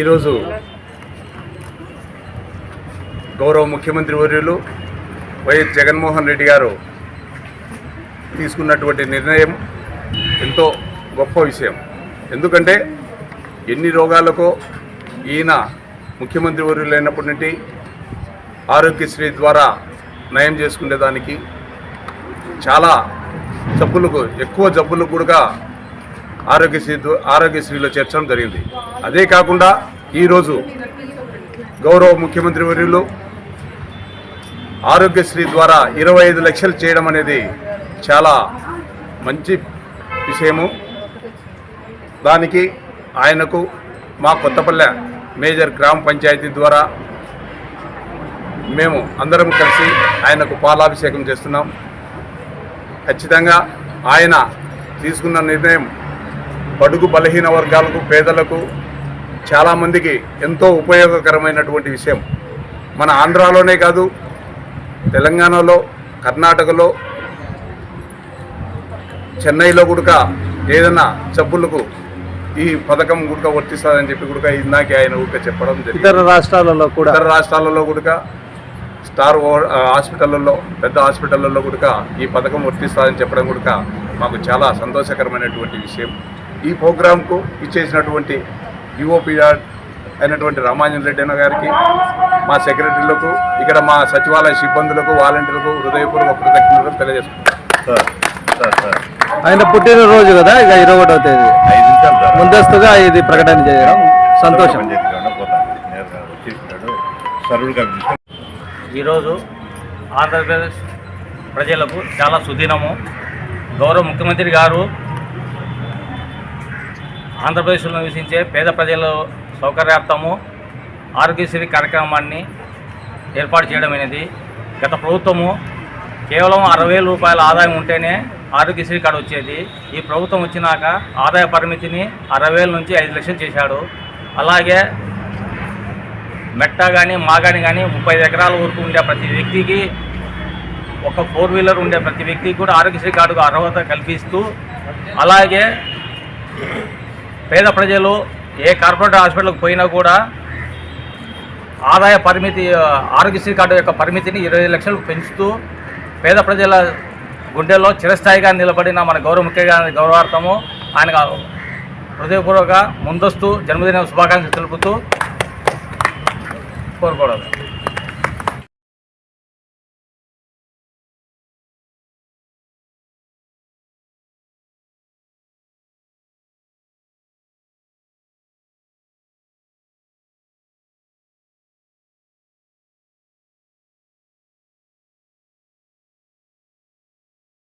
ఈరోజు గౌరవ ముఖ్యమంత్రి వర్యులు వైఎస్ జగన్మోహన్ రెడ్డి గారు తీసుకున్నటువంటి నిర్ణయం ఎంతో గొప్ప విషయం. ఎందుకంటే ఎన్ని రోగాలకో ఈయన ముఖ్యమంత్రి వర్యులు అయినప్పటి నుండి ఆరోగ్యశ్రీ ద్వారా నయం చేసుకునేదానికి చాలా జబ్బులకు ఎక్కువ జబ్బులకు కూడా ఆరోగ్యశ్రీ ఆరోగ్యశ్రీలో చేర్చడం జరిగింది. అదే కాకుండా ఈరోజు గౌరవ ముఖ్యమంత్రి వర్యులు ఆరోగ్యశ్రీ ద్వారా ఇరవై ఐదు లక్షలు చేయడం అనేది చాలా మంచి విషయము. దానికి ఆయనకు మా కొత్తపల్లె మేజర్ గ్రామ పంచాయతీ ద్వారా మేము అందరం కలిసి ఆయనకు పాలాభిషేకం చేస్తున్నాం. ఖచ్చితంగా ఆయన తీసుకున్న నిర్ణయం బడుగు బలహీన వర్గాలకు పేదలకు చాలామందికి ఎంతో ఉపయోగకరమైనటువంటి విషయం. మన ఆంధ్రాలోనే కాదు తెలంగాణలో కర్ణాటకలో చెన్నైలో కూడా ఏదైనా జబ్బులకు ఈ పథకం కూడా వర్తిస్తుందని చెప్పి కూడా ఇందాకే ఆయన కూడా చెప్పడం జరిగింది. ఇతర రాష్ట్రాలలో కూడా. ఇతర రాష్ట్రాలలో కూడా స్టార్ హాస్పిటళ్ళల్లో పెద్ద హాస్పిటళ్ళల్లో కూడా ఈ పథకం వర్తిస్తుందని చెప్పడం కూడా మాకు చాలా సంతోషకరమైనటువంటి విషయం. ఈ ప్రోగ్రాంకు ఇచ్చేసినటువంటి యుఓపిఆర్ అయినటువంటి రామాంజన్ రెడ్డి అన్న గారికి మా సెక్రటరీలకు ఇక్కడ మా సచివాలయ సిబ్బందులకు వాలంటీర్లకు హృదయపూర్వక కృతజ్ఞతలు తెలియజేస్తున్నాం ఆయన పుట్టినరోజు కదా ఇక ఇరవై ఒకటో తేదీ. ఐదు నిమిషాలు సార్. ముందస్తుగా ఇది ప్రకటన చేయడం సంతోషం. ఈరోజు ఆంధ్రప్రదేశ్ ప్రజలకు చాలా సుదినము. గౌరవ ముఖ్యమంత్రి గారు ఆంధ్రప్రదేశ్లో నివసించే పేద ప్రజల సౌకర్యార్థము ఆరోగ్యశ్రీ కార్యక్రమాన్ని ఏర్పాటు చేయడం అనేది గత ప్రభుత్వము కేవలం అరవై రూపాయల ఆదాయం ఉంటేనే ఆరోగ్యశ్రీ కార్డు వచ్చేది. ఈ ప్రభుత్వం వచ్చినాక ఆదాయ పరిమితిని అరవై నుంచి ఐదు లక్షలు చేశాడు. అలాగే మెట్ట కానీ మాగాని కానీ ముప్పై ఎకరాల వరకు ఉండే ప్రతి వ్యక్తికి ఒక ఫోర్ వీలర్ ఉండే ప్రతి వ్యక్తికి కూడా ఆరోగ్యశ్రీ కార్డుకు అర్హత కల్పిస్తూ అలాగే పేద ప్రజలు ఏ కార్పొరేట్ హాస్పిటల్కి పోయినా కూడా ఆదాయ పరిమితి ఆరోగ్యశ్రీ కార్డు యొక్క పరిమితిని ఇరవై లక్షలకు పెంచుతూ పేద ప్రజల గుండెల్లో చిరస్థాయిగా నిలబడిన మన గౌరవ ముఖ్య గారి గౌరవార్థము ఆయన హృదయపూర్వక ముందస్తు జన్మదిన శుభాకాంక్షలు తెలుపుతూ కోరుకోవడం.